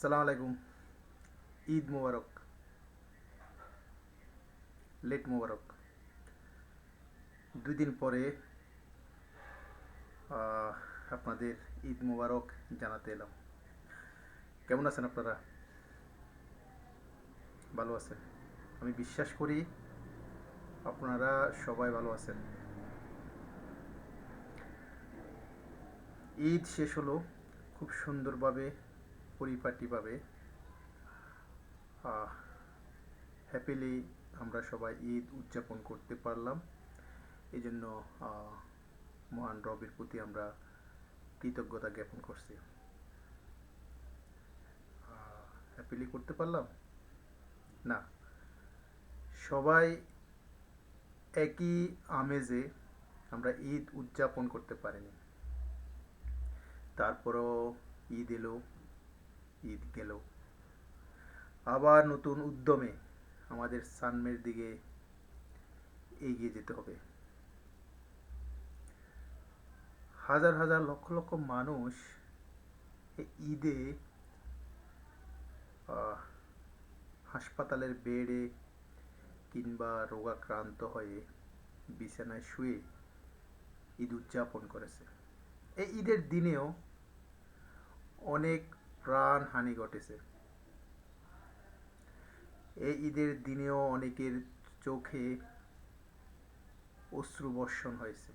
সালাম আলাইকুম। ঈদ মোবারক। লেট মোবারক। দুই দিন পরে আপনাদের ঈদ মোবারক জানাতে এলাম। কেমন আছেন আপনারা? ভালো আছেন? আমি বিশ্বাস করি আপনারা সবাই ভালো আছেন। ঈদ শেষ হলো খুব সুন্দরভাবে পরিপাটিভাবে হ্যাপিলি আমরা সবাই ঈদ উদযাপন করতে পারলাম। এই জন্য মহান রবের প্রতি আমরা কৃতজ্ঞতা জ্ঞাপন করছি। হ্যাপিলি করতে পারলাম? না। সবাই একই আমেজে আমরা ঈদ উদযাপন করতে পারিনি। তারপরও ঈদ এলো ঈদ গেল। আবার নতুন উদ্যমে আমাদের সানমের দিকে এগিয়ে যেতে হবে। হাজার হাজার লক্ষ লক্ষ মানুষ ঈদে হাসপাতালের বেডে কিংবা রোগাক্রান্ত হয়ে বিছানায় শুয়ে ঈদ উদযাপন করেছে। এই ঈদের দিনেও অনেক প্রাণহানি ঘটেছে। এই ঈদের দিনেও অনেকের চোখে অশ্রুবর্ষণ হয়েছে।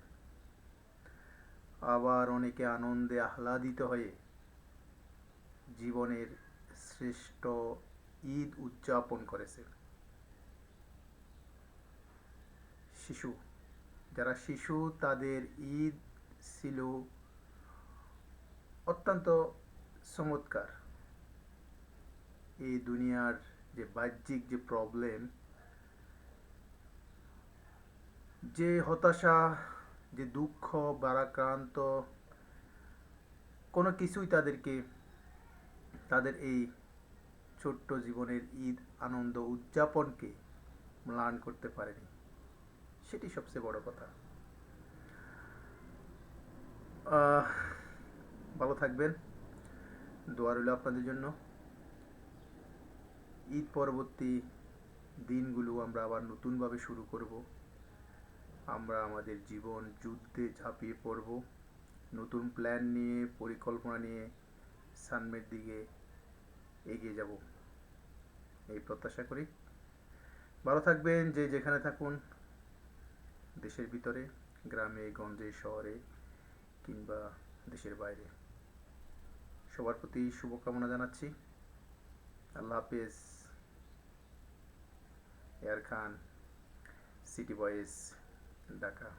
আবার অনেকে আনন্দে আহ্লাদিত হয়ে জীবনের শ্রেষ্ঠ ঈদ উদযাপন করেছে। শিশু, যারা শিশু, তাদের ঈদ ছিল অত্যন্ত চমৎকার। এই দুনিয়ার যে বাহ্যিক যে প্রবলেম যে হতাশা, যে দুঃখ, বারাক্রান্ত, কোনো কিছুই তাদেরকে, তাদের এই ছোট্ট জীবনের ঈদ, আনন্দ, উদযাপনকে ম্লান করতে পারেনি। সেটি সবচেয়ে বড় কথা। ভালো থাকবেন। দোয়া রইল আপনাদের জন্য। ঈদ পরবর্তী দিনগুলো আমরা আবার নতুনভাবে শুরু করব। আমরা আমাদের জীবন যুদ্ধে ঝাঁপিয়ে পড়ব। নতুন প্ল্যান নিয়ে, পরিকল্পনা নিয়ে সানমের দিকে এগিয়ে যাব। এই প্রত্যাশা করি। ভালো থাকবেন, যে যেখানে থাকুন, দেশের ভিতরে, গ্রামে, গঞ্জে, শহরে কিংবা দেশের বাইরে। সবার প্রতি শুভকামনা জানাচ্ছি। আল্লাহ হাফেজ। Air Khan city boys Dhaka.